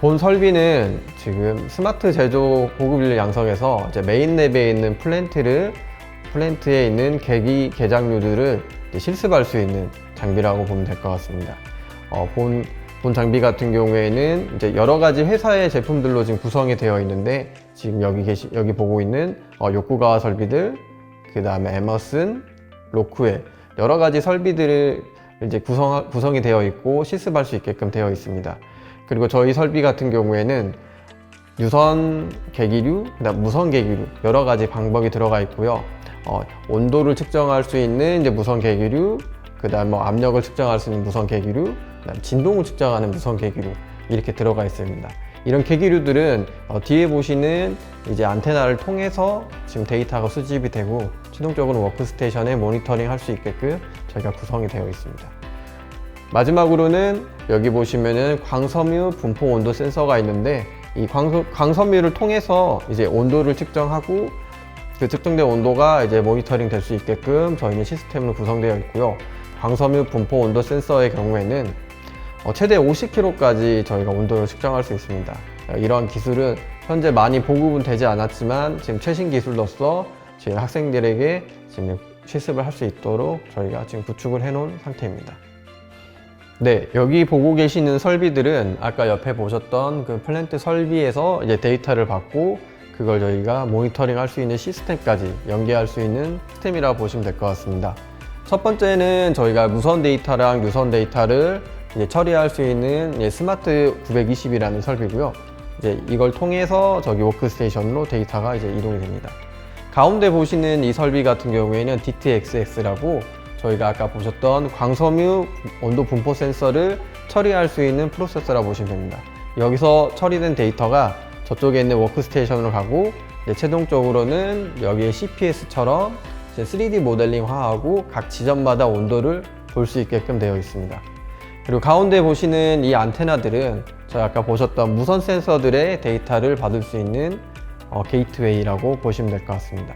본 설비는 지금 스마트 제조 고급일 양성에서 이제 메인 랩에 있는 플랜트를 플랜트에 있는 계기 개장류들을 실습할 수 있는 장비라고 보면 될 것 같습니다. 어, 본, 본 장비 같은 경우에는 이제 여러 가지 회사의 제품들로 지금 구성이 되어 있는데 지금 여기 계시 여기 보고 있는 어, 욕구가와 설비들 그 다음에 에머슨, 로쿠에 여러 가지 설비들을 이제 구성 구성이 되어 있고 실습할 수 있게끔 되어 있습니다. 그리고 저희 설비 같은 경우에는 유선 계기류, 그다음 무선 계기류 여러 가지 방법이 들어가 있고요. 어, 온도를 측정할 수 있는 이제 무선 계기류, 그다음 뭐 압력을 측정할 수 있는 무선 계기류, 그다음 진동을 측정하는 무선 계기류 이렇게 들어가 있습니다. 이런 계기류들은 어, 뒤에 보시는 이제 안테나를 통해서 지금 데이터가 수집이 되고 自動적으로 워크스테이션에 모니터링 할 수 있게끔 저희가 구성이 되어 있습니다. 마지막으로는 여기 보시면은 광섬유 분포 온도 센서가 있는데 이 광섬, 광섬 유를 통해서 이제 온도를 측정하고 그 측정된 온도가 이제 모니터링 될 수 있게끔 저희는 시스템으로 구성되어 있고요. 광섬유 분포 온도 센서의 경우에는 어, 최대 50kg까지 저희가 온도를 측정할 수 있습니다. 어, 이런 기술은 현재 많이 보급은 되지 않았지만 지금 최신 기술로서 저희 학생들에게 지금 실습을 할 수 있도록 저희가 지금 구축을 해 놓은 상태입니다. 네, 여기 보고 계시는 설비들은 아까 옆에 보셨던 그 플랜트 설비에서 이제 데이터를 받고 그걸 저희가 모니터링 할 수 있는 시스템까지 연계할 수 있는 시스템이라고 보시면 될 것 같습니다. 첫 번째는 저희가 무선 데이터랑 유선 데이터를 이제 처리할 수 있는 스마트 920이라는 설비고요. 이제 이걸 통해서 저기 워크스테이션으로 데이터가 이제 이동이 됩니다. 가운데 보시는 이 설비 같은 경우에는 DTXX라고 저희가 아까 보셨던 광섬유 온도 분포 센서를 처리할 수 있는 프로세서라고 보시면 됩니다. 여기서 처리된 데이터가 저쪽에 있는 워크스테이션으로 가고 이제 최종 적으로는 여기에 CPS처럼 3D 모델링화하고 각 지점마다 온도를 볼 수 있게끔 되어 있습니다. 그리고 가운데 보시는 이 안테나들은 저희 아까 보셨던 무선 센서들의 데이터를 받을 수 있는 어, 게이트웨이라고 보시면 될 것 같습니다.